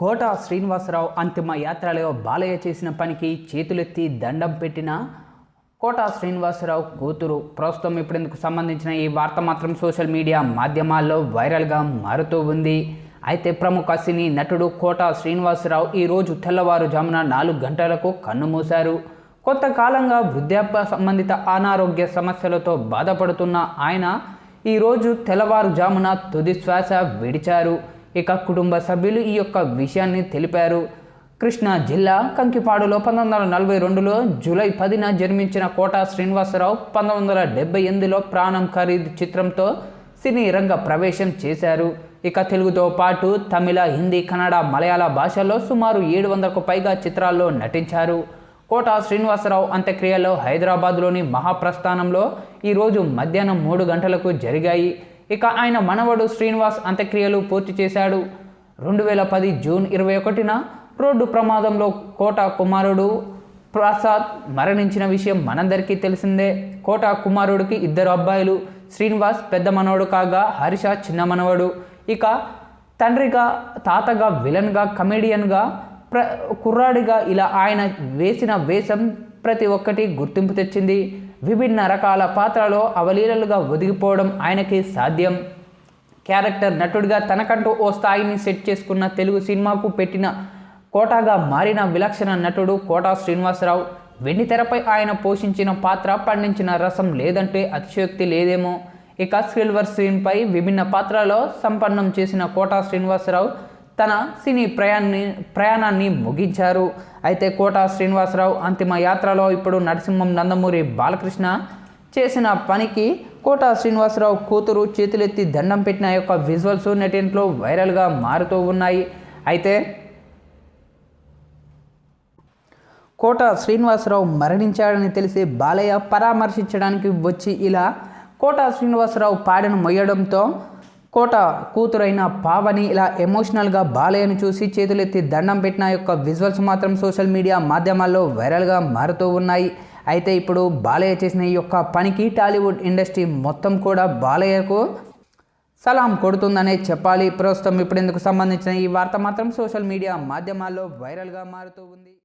కోట శ్రీనివాసరావు అంతిమ యాత్రలో బాలయ్య చేసిన పనికి చేతులెత్తి దండం పెట్టిన కోట శ్రీనివాసరావు కూతురు. ప్రస్తుతం ఇప్పుడెందుకు సంబంధించిన ఈ వార్త మాత్రం సోషల్ మీడియా మాధ్యమాల్లో వైరల్గా మారుతూ ఉంది. అయితే ప్రముఖ సినీ నటుడు కోట శ్రీనివాసరావు ఈరోజు తెల్లవారుజామున నాలుగు గంటలకు కన్నుమూశారు కొంతకాలంగా వృద్ధాప్య సంబంధిత అనారోగ్య సమస్యలతో బాధపడుతున్న ఆయన ఈరోజు తెల్లవారుజామున తుది శ్వాస విడిచారు. ఇక కుటుంబ సభ్యులు ఈ యొక్క విషయాన్ని తెలిపారు. కృష్ణా జిల్లా కంకిపాడులో పంతొమ్మిది వందల నలభై రెండులో జూలై పదిన జన్మించిన కోట శ్రీనివాసరావు పంతొమ్మిది వందల డెబ్బై ఎనిమిదిలో ప్రాణం ఖరీదు చిత్రంతో సినీ రంగ ప్రవేశం చేశారు. ఇక తెలుగుతో పాటు తమిళ హిందీ కన్నడ మలయాళ భాషల్లో సుమారు ఏడు వందలకు పైగా చిత్రాల్లో నటించారు. కోట శ్రీనివాసరావు అంత్యక్రియలు హైదరాబాద్లోని మహాప్రస్థానంలో ఈరోజు మధ్యాహ్నం మూడు గంటలకు జరిగాయి. ఇక ఆయన మనవడు శ్రీనివాస్ అంత్యక్రియలు పూర్తి చేశాడు. రెండు వేల పది జూన్ ఇరవై ఒకటిన రోడ్డు ప్రమాదంలో కోట కుమారుడు ప్రసాద్ మరణించిన విషయం మనందరికీ తెలిసిందే. కోట కుమారుడికి ఇద్దరు అబ్బాయిలు శ్రీనివాస్ పెద్ద మనవడు కాగా హర్ష చిన్న మనవడు. ఇక తండ్రిగా తాతగా విలన్గా కమెడియన్గా ప్ర కుర్రాడిగా ఇలా ఆయన వేసిన వేషం ప్రతి ఒక్కటి గుర్తింపు తెచ్చింది. విభిన్న రకాల పాత్రలో అవలీలలుగా ఒదిగిపోవడం ఆయనకి సాధ్యం. క్యారెక్టర్ నటుడిగా తనకంటూ ఓ స్థాయిని సెట్ చేసుకున్న తెలుగు సినిమాకు పెట్టిన కోటాగా మారిన విలక్షణ నటుడు కోటా శ్రీనివాసరావు వెండితెరపై ఆయన పోషించిన పాత్ర పండించిన రసం లేదంటే అతిశయోక్తి లేదేమో. ఇక సిల్వర్ స్క్రీన్పై విభిన్న పాత్రలో సంపన్నం చేసిన కోటా శ్రీనివాసరావు తన సినీ ప్రయాణాన్ని ప్రయాణాన్ని ముగించారు. అయితే కోటా శ్రీనివాసరావు అంతిమ యాత్రలో ఇప్పుడు నరసింహం నందమూరి బాలకృష్ణ చేసిన పనికి కోట శ్రీనివాసరావు కూతురు చేతులెత్తి దండం పెట్టిన యొక్క విజువల్స్ నెటింట్లో వైరల్గా మారుతూ ఉన్నాయి. అయితే కోట శ్రీనివాసరావు మరణించాడని తెలిసి బాలయ్య పరామర్శించడానికి వచ్చి ఇలా కోట శ్రీనివాసరావు పాడను మొయ్యడంతో కోట కూతురైన పావని ఇలా ఎమోషనల్గా బాలయ్యను చూసి చేతులెత్తి దండం పెట్టిన యొక్క విజువల్స్ మాత్రం సోషల్ మీడియా మాధ్యమాల్లో వైరల్గా మారుతూ ఉన్నాయి. అయితే ఇప్పుడు బాలయ్య చేసిన ఈ యొక్క పనికి టాలీవుడ్ ఇండస్ట్రీ మొత్తం కూడా బాలయ్యకు సలాం కొడుతుందనే చెప్పాలి. ప్రస్తుతం ఇప్పుడు ఎందుకు సంబంధించిన ఈ వార్త మాత్రం సోషల్ మీడియా మాధ్యమాల్లో వైరల్గా మారుతూ ఉంది.